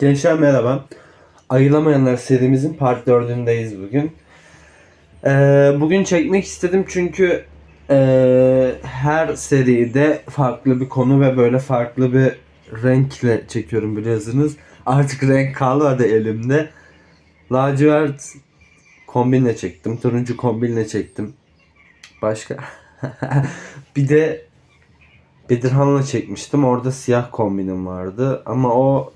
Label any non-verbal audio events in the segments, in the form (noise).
Gençler merhaba. Ayılamayanlar serimizin part 4'ündeyiz bugün. Ee, bugün çekmek istedim çünkü ee, her seride farklı bir konu ve böyle farklı bir renkle çekiyorum biliyorsunuz. Artık renk kalmadı elimde. Lacivert kombinle çektim. Turuncu kombinle çektim. Başka? (laughs) bir de Bedirhan'la çekmiştim. Orada siyah kombinim vardı. Ama o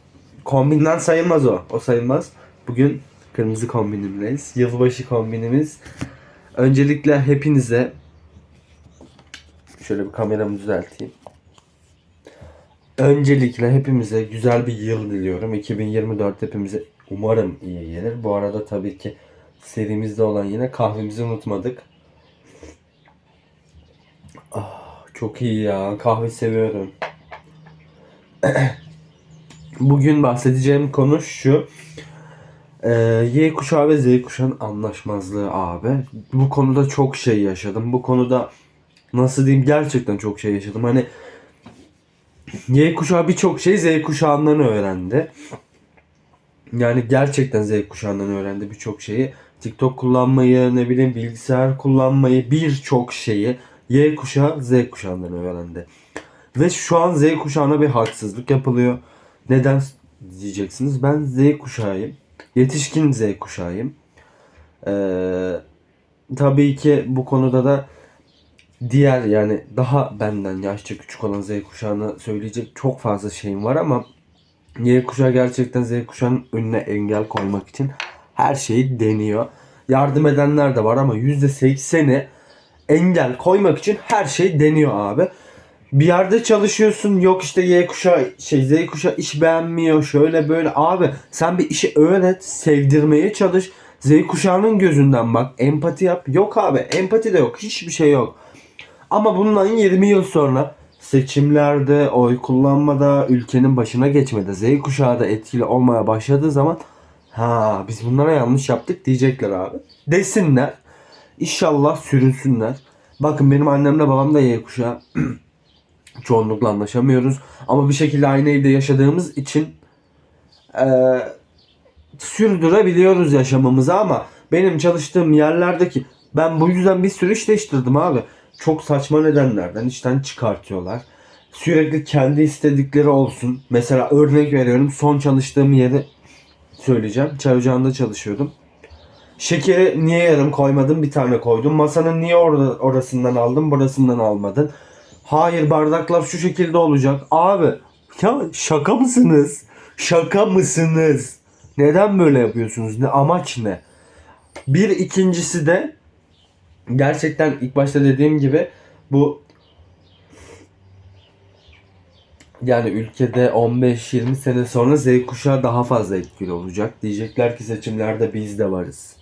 kombinden sayılmaz o. O sayılmaz. Bugün kırmızı kombinimdeyiz. Yılbaşı kombinimiz. Öncelikle hepinize şöyle bir kameramı düzelteyim. Öncelikle hepimize güzel bir yıl diliyorum. 2024 hepimize umarım iyi gelir. Bu arada tabii ki serimizde olan yine kahvemizi unutmadık. Ah, çok iyi ya. Kahve seviyorum. (clears throat) Bugün bahsedeceğim konu şu. Ee, Y kuşağı ve Z kuşağının anlaşmazlığı abi. Bu konuda çok şey yaşadım. Bu konuda nasıl diyeyim gerçekten çok şey yaşadım. Hani Y kuşağı birçok şey Z kuşağından öğrendi. Yani gerçekten Z kuşağından öğrendi birçok şeyi. TikTok kullanmayı, ne bileyim bilgisayar kullanmayı, birçok şeyi Y kuşağı Z kuşağından öğrendi. Ve şu an Z kuşağına bir haksızlık yapılıyor. Neden diyeceksiniz? Ben Z kuşağıyım. Yetişkin Z kuşağıyım. Ee, tabii ki bu konuda da diğer yani daha benden yaşça küçük olan Z kuşağına söyleyecek çok fazla şeyim var ama Y kuşağı gerçekten Z kuşağının önüne engel koymak için her şeyi deniyor. Yardım edenler de var ama %80'i engel koymak için her şey deniyor abi. Bir yerde çalışıyorsun yok işte Y kuşağı şey Z kuşağı iş beğenmiyor şöyle böyle. Abi sen bir işi öğret sevdirmeye çalış. Z kuşağının gözünden bak empati yap. Yok abi empati de yok hiçbir şey yok. Ama bundan 20 yıl sonra seçimlerde oy kullanmada ülkenin başına geçmede Z kuşağı da etkili olmaya başladığı zaman ha biz bunlara yanlış yaptık diyecekler abi. Desinler İnşallah sürünsünler. Bakın benim annemle babam da Y kuşağı (clears throat) çoğunlukla anlaşamıyoruz. Ama bir şekilde aynı evde yaşadığımız için eee, sürdürebiliyoruz yaşamımızı ama benim çalıştığım yerlerdeki ben bu yüzden bir sürü iş değiştirdim abi. Çok saçma nedenlerden işten çıkartıyorlar. Sürekli kendi istedikleri olsun. Mesela örnek veriyorum son çalıştığım yeri söyleyeceğim. Çay ocağında çalışıyordum. Şekeri niye yarım koymadın bir tane koydum. Masanın niye orada orasından aldın burasından almadın. Hayır bardaklar şu şekilde olacak. Abi ya şaka mısınız? Şaka mısınız? Neden böyle yapıyorsunuz? Ne amaç ne? Bir ikincisi de gerçekten ilk başta dediğim gibi bu yani ülkede 15-20 sene sonra Z kuşağı daha fazla etkili olacak. Diyecekler ki seçimlerde biz de varız.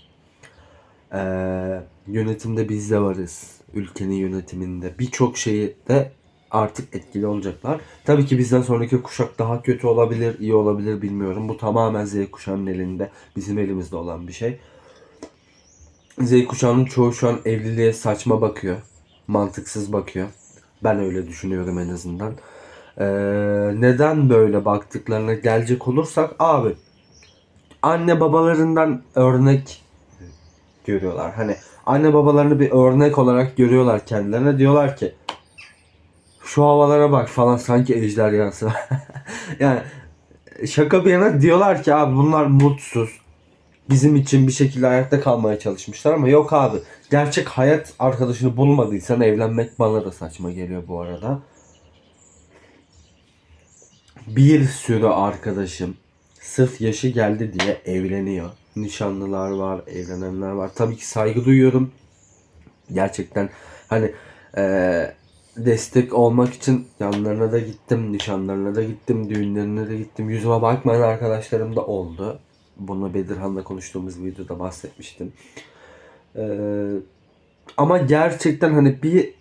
Ee, yönetimde biz de varız. Ülkenin yönetiminde. Birçok şeyi de artık etkili olacaklar. Tabii ki bizden sonraki kuşak daha kötü olabilir, iyi olabilir bilmiyorum. Bu tamamen Z kuşağının elinde. Bizim elimizde olan bir şey. Z kuşağının çoğu şu an evliliğe saçma bakıyor. Mantıksız bakıyor. Ben öyle düşünüyorum en azından. Ee, neden böyle baktıklarına gelecek olursak abi anne babalarından örnek görüyorlar. Hani anne babalarını bir örnek olarak görüyorlar kendilerine. Diyorlar ki şu havalara bak falan sanki ejderhası. (laughs) yani şaka bir yana diyorlar ki abi bunlar mutsuz. Bizim için bir şekilde hayatta kalmaya çalışmışlar ama yok abi. Gerçek hayat arkadaşını bulmadıysan evlenmek bana da saçma geliyor bu arada. Bir sürü arkadaşım sırf yaşı geldi diye evleniyor. Nişanlılar var, evlenenler var. Tabii ki saygı duyuyorum. Gerçekten hani eee, destek olmak için yanlarına da gittim, nişanlarına da gittim, düğünlerine de gittim. Yüzüme bakmayan arkadaşlarım da oldu. Bunu Bedirhan'la konuştuğumuz videoda bahsetmiştim. Eee, ama gerçekten hani bir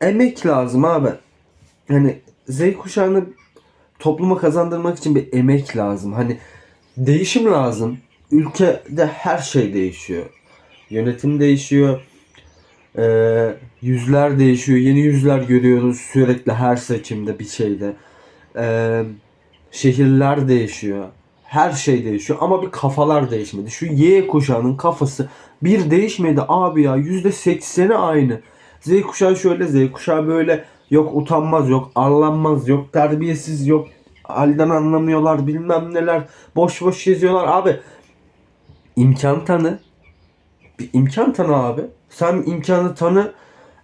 emek lazım abi. Hani Z kuşağını topluma kazandırmak için bir emek lazım. Hani değişim lazım. Ülkede her şey değişiyor. Yönetim değişiyor. Ee, yüzler değişiyor. Yeni yüzler görüyoruz sürekli her seçimde bir şeyde. Ee, Şehirler değişiyor. Her şey değişiyor ama bir kafalar değişmedi. Şu Y kuşağının kafası bir değişmedi abi ya. Yüzde sekseni aynı. Z kuşağı şöyle, Z kuşağı böyle. Yok utanmaz, yok arlanmaz, yok terbiyesiz, yok halden anlamıyorlar bilmem neler. Boş boş geziyorlar abi. İmkan tanı. Bir imkan tanı abi. Sen imkanı tanı.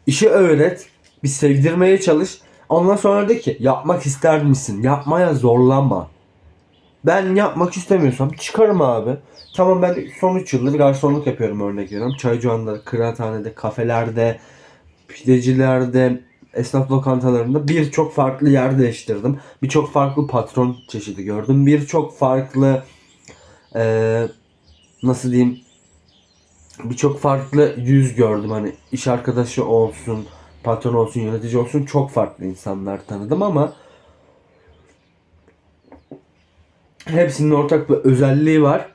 işi öğret. Bir sevdirmeye çalış. Ondan sonra de ki yapmak ister misin? Yapmaya zorlama. Ben yapmak istemiyorsam çıkarım abi. Tamam ben son 3 yıldır garsonluk yapıyorum örnek veriyorum. Çaycıhan'da, kıraathanede, kafelerde, pidecilerde, esnaf lokantalarında birçok farklı yer değiştirdim. Birçok farklı patron çeşidi gördüm. Birçok farklı eee, nasıl diyeyim birçok farklı yüz gördüm. Hani iş arkadaşı olsun, patron olsun, yönetici olsun çok farklı insanlar tanıdım ama hepsinin ortak bir özelliği var.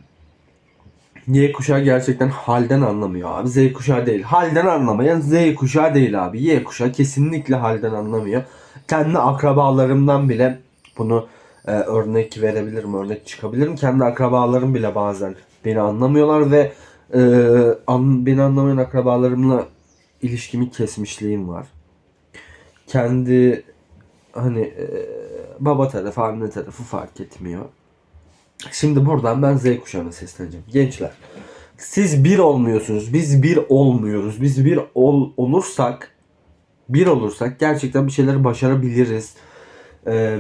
Y kuşağı gerçekten halden anlamıyor abi. Z kuşağı değil. Halden anlamayan Z kuşağı değil abi. Y kuşağı kesinlikle halden anlamıyor. Kendi akrabalarımdan bile bunu e, örnek verebilirim, örnek çıkabilirim. Kendi akrabalarım bile bazen beni anlamıyorlar ve e, an, beni anlamayan akrabalarımla ilişkimi kesmişliğim var. Kendi hani e, baba tarafı, anne tarafı fark etmiyor. Şimdi buradan ben Z kuşağına sesleneceğim. Gençler, siz bir olmuyorsunuz. Biz bir olmuyoruz. Biz bir ol, olursak, bir olursak gerçekten bir şeyler başarabiliriz. Ee,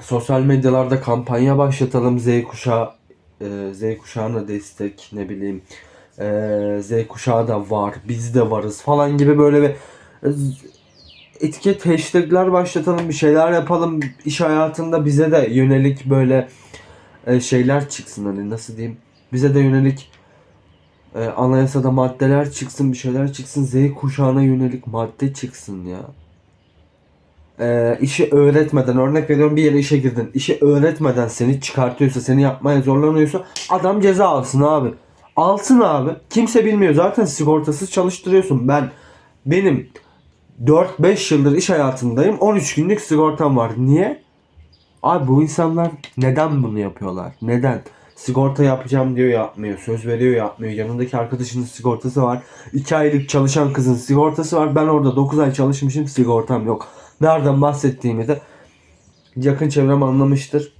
sosyal medyalarda kampanya başlatalım Z kuşağı e, Z kuşağına destek ne bileyim e, Z kuşağı da var biz de varız falan gibi böyle bir e, etiket hashtagler başlatalım bir şeyler yapalım iş hayatında bize de yönelik böyle e, şeyler çıksın. Hani nasıl diyeyim bize de yönelik e, anayasada maddeler çıksın bir şeyler çıksın Z kuşağına yönelik madde çıksın ya e, işi öğretmeden örnek veriyorum bir yere işe girdin. işi öğretmeden seni çıkartıyorsa seni yapmaya zorlanıyorsa adam ceza alsın abi. Alsın abi. Kimse bilmiyor. Zaten sigortasız çalıştırıyorsun. Ben benim 4-5 yıldır iş hayatındayım. 13 günlük sigortam var. Niye? Abi bu insanlar neden bunu yapıyorlar? Neden? Sigorta yapacağım diyor yapmıyor. Söz veriyor yapmıyor. Yanındaki arkadaşının sigortası var. 2 aylık çalışan kızın sigortası var. Ben orada 9 ay çalışmışım sigortam yok. Nereden bahsettiğimi de yakın çevrem anlamıştır.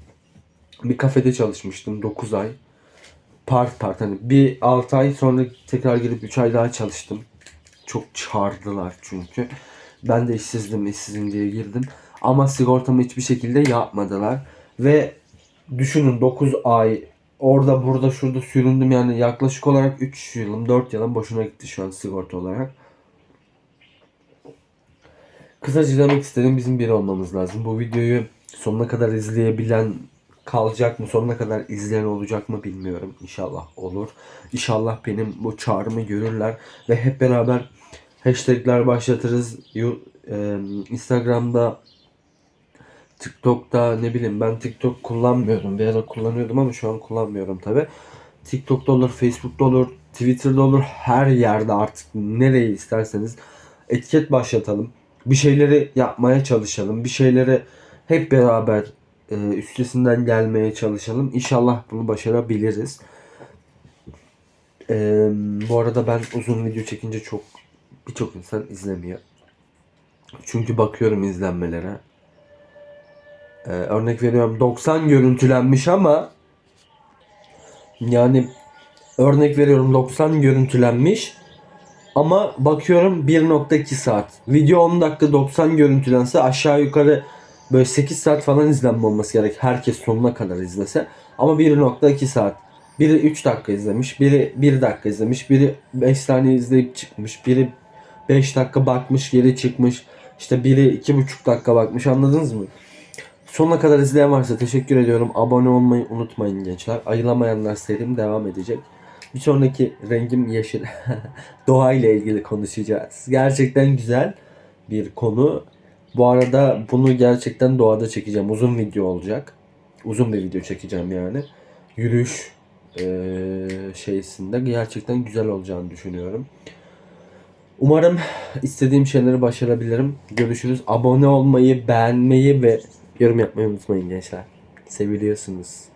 Bir kafede çalışmıştım 9 ay. Part part hani bir 6 ay sonra tekrar girip 3 ay daha çalıştım. Çok çağırdılar çünkü. Ben de işsizdim işsizim diye girdim. Ama sigortamı hiçbir şekilde yapmadılar. Ve düşünün 9 ay orada burada şurada süründüm yani yaklaşık olarak 3 yılım 4 yılım boşuna gitti şu an sigorta olarak. Kısaca demek istediğim bizim bir olmamız lazım. Bu videoyu sonuna kadar izleyebilen kalacak mı? Sonuna kadar izleyen olacak mı bilmiyorum. İnşallah olur. İnşallah benim bu çağrımı görürler ve hep beraber hashtagler başlatırız. E, Instagram'da TikTok'ta ne bileyim ben TikTok kullanmıyorum. Bir ara kullanıyordum ama şu an kullanmıyorum tabi. TikTok'ta olur, Facebook'ta olur, Twitter'da olur. Her yerde artık nereyi isterseniz etiket başlatalım. Bir şeyleri yapmaya çalışalım. Bir şeyleri hep beraber e, üstesinden gelmeye çalışalım. İnşallah bunu başarabiliriz. E, bu arada ben uzun video çekince çok birçok insan izlemiyor. Çünkü bakıyorum izlenmelere. Ee, örnek veriyorum 90 görüntülenmiş ama yani örnek veriyorum 90 görüntülenmiş ama bakıyorum 1.2 saat. Video 10 dakika 90 görüntülense aşağı yukarı böyle 8 saat falan izlenme olması gerek. Herkes sonuna kadar izlese. Ama 1.2 saat. Biri 3 dakika izlemiş, biri 1 dakika izlemiş, biri 5 saniye izleyip çıkmış, biri 5 dakika bakmış geri çıkmış. İşte biri 2,5 dakika bakmış anladınız mı? Sonuna kadar izleyen varsa teşekkür ediyorum. Abone olmayı unutmayın gençler. Ayılamayanlar serim devam edecek. Bir sonraki rengim yeşil. (laughs) Doğa ile ilgili konuşacağız. Gerçekten güzel bir konu. Bu arada bunu gerçekten doğada çekeceğim. Uzun video olacak. Uzun bir video çekeceğim yani. Yürüyüş eee şeysinde gerçekten güzel olacağını düşünüyorum. Umarım istediğim şeyleri başarabilirim. Görüşürüz. Abone olmayı, beğenmeyi ve Yorum yapmayı unutmayın gençler. Seviliyorsunuz.